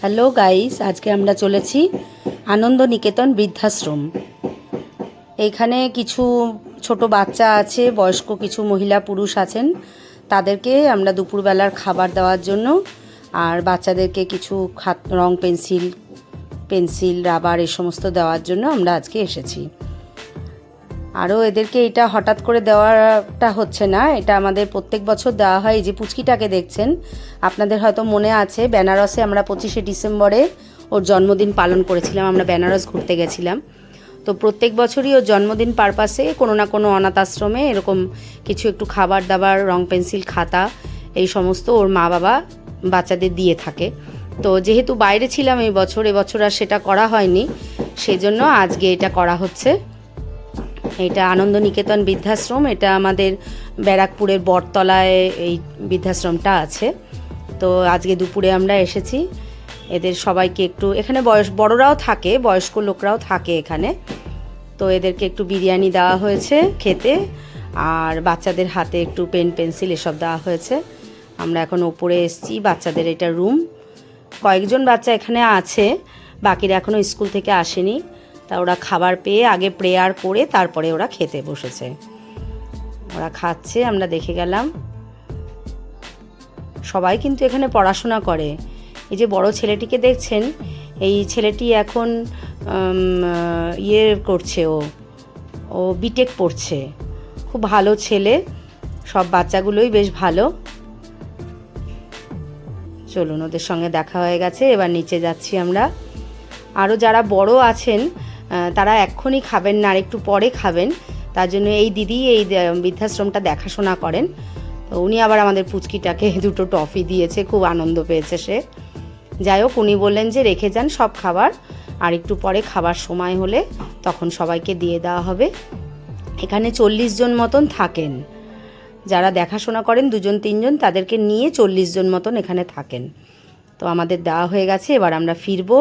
Hello guys, আজকে আমরা চলেছি আনন্দ নিকেতন বৃদ্ধাশ্রম। এখানে কিছু ছোট বাচ্চা আছে, বয়স্ক কিছু মহিলা পুরুষ আছেন। তাদেরকে আমরা দুপুরবেলার খাবার দেওয়ার জন্য আর বাচ্চাদেরকে কিছু খাত, রং পেন্সিল পেন্সিল, রাবার এ সমস্ত দেওয়ার জন্য আমরা আজকে এসেছি। আরও এদেরকে এটা হঠাৎ করে দেওয়াটা হচ্ছে না। এটা আমাদের প্রত্যেক বছর দেওয়া হয়। এই যে পুচকিটাকে দেখছেন, আপনাদের হয়তো মনে আছে, বেনারসে আমরা পঁচিশে ডিসেম্বরে ওর জন্মদিন পালন করেছিলাম। আমরা বেনারস ঘুরতে গেছিলাম। তো প্রত্যেক বছরই ওর জন্মদিন পারপাসে কোনো না কোনো অনাথ আশ্রমে এরকম কিছু একটু খাবার দাবার, রং পেন্সিল, খাতা, এই সমস্ত ওর মা বাবা বাচ্চাদের দিয়ে থাকে। তো যেহেতু বাইরে ছিলাম এই বছর এবছর আর সেটা করা হয়নি, সেজন্য আজকে এটা করা হচ্ছে। এটা আনন্দ নিকেতন বৃদ্ধাশ্রম, এটা আমাদের ব্যারাকপুরের বটতলায় এই বৃদ্ধাশ্রমটা আছে। তো আজকে দুপুরে আমরা এসেছি। এদের সবাইকে একটু, এখানে বয়স, বড়রাও থাকে, বয়স্ক লোকরাও থাকে এখানে। তো এদেরকে একটু বিরিয়ানি দেওয়া হয়েছে খেতে, আর বাচ্চাদের হাতে একটু পেন, পেন্সিল এসব দেওয়া হয়েছে। আমরা এখন ওপরে এসেছি, বাচ্চাদের এটা রুম। কয়েকজন বাচ্চা এখানে আছে, বাকিরা এখনও স্কুল থেকে আসেনি। তা ওরা খাবার পেয়ে আগে প্রেয়ার করে তারপরে ওরা খেতে বসেছে। ওরা খাচ্ছে, আমরা দেখে গেলাম। সবাই কিন্তু এখানে পড়াশোনা করে। এই যে বড় ছেলেটিকে দেখছেন, এই ছেলেটি এখন ইয়ে করছে ও। ও বিটেক পড়ছে। খুব ভালো ছেলে। সব বাচ্চাগুলোই বেশ ভালো। চলুন, ওদের সঙ্গে দেখা হয়ে গেছে। এবার নিচে যাচ্ছি আমরা। আরও যারা বড় আছেন তারা এক্ষুনি খাবেন না আর একটু পরে খাবেন। তার জন্য এই দিদি এই বৃদ্ধাশ্রমটা দেখাশোনা করেন। তো উনি আবার আমাদের পুচকিটাকে দুটো টফি দিয়েছে, খুব আনন্দ পেয়েছে সে। যাই হোক, উনি বললেন যে রেখে যান সব খাবার, আর একটু পরে খাবার সময় হলে তখন সবাইকে দিয়ে দেওয়া হবে। এখানে চল্লিশ জন মতন থাকেন। যারা দেখাশোনা করেন, দুজন তিনজন, তাদেরকে নিয়ে চল্লিশ জন মতন এখানে থাকেন। তো আমাদের দেওয়া হয়ে গেছে, এবার আমরা ফিরবো।